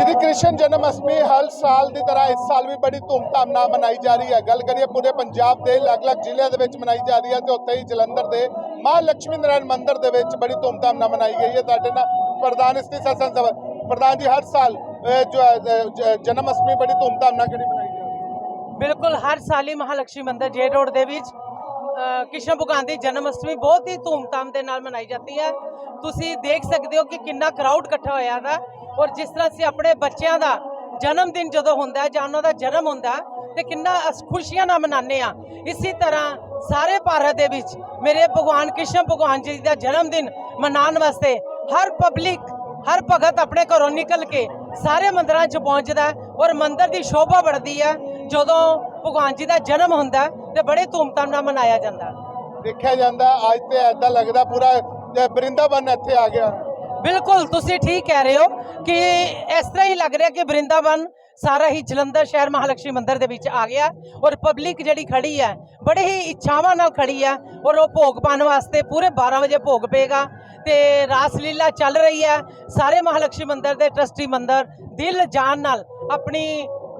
ਸ਼੍ਰੀ ਕ੍ਰਿਸ਼ਨ ਜਨਮ ਅਸ਼ਟਮੀ ਹਰ ਸਾਲ ਦੀ ਤਰ੍ਹਾਂ ਇਸ ਸਾਲ ਵੀ ਬੜੀ ਧੂਮ ਧਾਮ ਨਾਲ ਮਨਾਈ ਜਾ ਰਹੀ ਹੈ। ਗੱਲ ਕਰੀਏ ਪੂਰੇ ਪੰਜਾਬ ਦੇ ਅਲੱਗ-ਅਲੱਗ ਜ਼ਿਲ੍ਹਿਆਂ ਦੇ ਵਿੱਚ ਮਨਾਈ ਜਾ ਰਹੀ ਹੈ ਤੇ ਉੱਥੇ ਹੀ ਜਲੰਧਰ ਦੇ ਮਾਂ ਲక్ష్ਮੀ ਨਾਰਾਇਣ ਮੰਦਿਰ ਦੇ ਵਿੱਚ ਬੜੀ ਧੂਮਧਾਮ ਨਾਲ ਮਨਾਈ ਗਈ ਹੈ। ਸਾਡੇ ਨਾਲ ਪ੍ਰਧਾਨ ਇਸ ਦੀ ਸਤਸੰਗ ਪ੍ਰਧਾਨ ਜੀ ਹਰ ਸਾਲ ਜੋ ਜਨਮ ਅਸ਼ਟਮੀ ਬੜੀ ਧੂਮ ਧਾਮ ਨਾਲ ਕਿਹੜੀ ਮਨਾਈ ਜਾ ਰਹੀ ਹੈ? ਬਿਲਕੁਲ, ਹਰ ਸਾਲ ਹੀ ਮਹਾਲక్ష్ਮੀ ਮੰਦਿਰ ਜੇ ਰੋਡ ਦੇ ਵਿੱਚ ਕ੍ਰਿਸ਼ਨ ਭਗਵਾਨ ਦੀ ਜਨਮ ਅਸ਼ਟਮੀ ਬਹੁਤ ਹੀ ਧੂਮ ਧਾਮ ਦੇ ਨਾਲ ਮਨਾਈ ਜਾਂਦੀ ਹੈ। ਤੁਸੀਂ ਦੇਖ ਸਕਦੇ ਹੋ ਕਿ ਕਿੰਨਾ ਕਰਾਊਡ ਇਕੱਠਾ ਹੋਇਆ ਹੈ ਔਰ ਜਿਸ ਤਰ੍ਹਾਂ ਅਸੀਂ ਆਪਣੇ ਬੱਚਿਆਂ ਦਾ ਜਨਮ ਦਿਨ ਜਦੋਂ ਹੁੰਦਾ ਹੈ ਜਾਂ ਉਹਨਾਂ ਦਾ ਜਨਮ ਹੁੰਦਾ ਹੈ, ਤੇ ਕਿੰਨਾ ਅਸ- ਖੁਸ਼ੀਆਂ ਨਾਲ ਮਨਾਉਂਦੇ ਆ ਇਸੇ ਤਰ੍ਹਾਂ ਸਾਰੇ ਭਾਰਤ ਦੇ ਵਿੱਚ ਮੇਰੇ ਭਗਵਾਨ ਕ੍ਰਿਸ਼ਨ ਭਗਵਾਨ ਜੀ ਦਾ ਜਨਮ ਦਿਨ ਮਨਾਉਣ ਵਾਸਤੇ ਹਰ ਪਬਲਿਕ ਹਰ ਭਗਤ ਆਪਣੇ ਘਰੋਂ ਨਿਕਲ ਕੇ ਸਾਰੇ ਮੰਦਰਾਂ 'ਚ ਪਹੁੰਚਦਾ ਔਰ ਮੰਦਰ ਦੀ ਸ਼ੋਭਾ ਵਧਦੀ ਹੈ। ਜਦੋਂ ਭਗਵਾਨ ਜੀ ਦਾ ਜਨਮ ਹੁੰਦਾ ਹੈ ਤੇ ਬੜੇ ਧੂਮਧਾਮ ਨਾਲ ਮਨਾਇਆ ਜਾਂਦਾ ਦੇਖਿਆ ਜਾਂਦਾ ਅੱਜ ਤੇ ਐਦਾਂ ਲੱਗਦਾ ਪੂਰਾ ਅਹ, ਇੱਥੇ ਆ ਗਿਆ। ਬਿਲਕੁਲ, ਤੁਸੀਂ ਠੀਕ ਕਹਿ ਰਹੇ ਹੋ ਕਿ ਇਸ ਤਰ੍ਹਾਂ ਹੀ ਲੱਗ ਰਿਹਾ ਕਿ ਬ੍ਰਿੰਦਾਵਨ ਸਾਰਾ ਹੀ ਜਲੰਧਰ ਸ਼ਹਿਰ ਮਹਾਲక్ష్ਮੀ ਮੰਦਿਰ ਦੇ ਵਿੱਚ ਆ ਗਿਆ ਔਰ ਪਬਲਿਕ ਜਿਹੜੀ ਖੜੀ ਹੈ, ਬੜੇ ਹੀ ਇੱਛਾਵਾਂ ਨਾਲ ਖੜੀ ਹੈ ਔਰ ਉਹ ਭੋਗ ਪਾਣ ਵਾਸਤੇ ਪੂਰੇ 12 ਵਜੇ ਭੋਗ ਪਏਗਾ ਤੇ ਰਾਸ ਲੀਲਾ ਚੱਲ ਰਹੀ ਹੈ, ਸਾਰੇ ਮਹਾਲక్ష్ਮੀ ਮੰਦਿਰ ਦੇ ਟਰਸਟੀ ਮੰਦਿਰ ਦਿਲ ਜਾਨ ਨਾਲ ਆਪਣੀ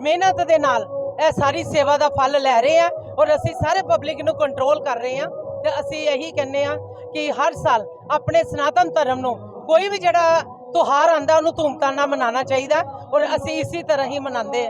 ਮਿਹਨਤ ਦੇ ਨਾਲ ਇਹ ਸਾਰੀ ਸੇਵਾ ਦਾ ਫਲ ਲੈ ਰਹੇ ਆ ਔਰ ਅਸੀਂ ਸਾਰੇ ਪਬਲਿਕ ਨੂੰ ਕੰਟਰੋਲ ਕਰ ਰਹੇ ਆ ਤੇ ਅਸੀਂ ਇਹੀ ਕਹਿੰਨੇ ਆ ਕਿ ਹਰ ਸਾਲ ਆਪਣੇ ਸਨਾਤਨ ਧਰਮ ਨੂੰ ਕੋਈ ਵੀ ਜਿਹੜਾ ਤਿਉਹਾਰ ਆਂਦਾ ਉਹਨੂੰ ਧੂਮਧਾਮ ਨਾਲ ਮਨਾਉਣਾ ਚਾਹੀਦਾ ਔਰ ਅਸੀਂ ਇਸੇ ਤਰ੍ਹਾਂ ਹੀ ਮਨਾਉਂਦੇ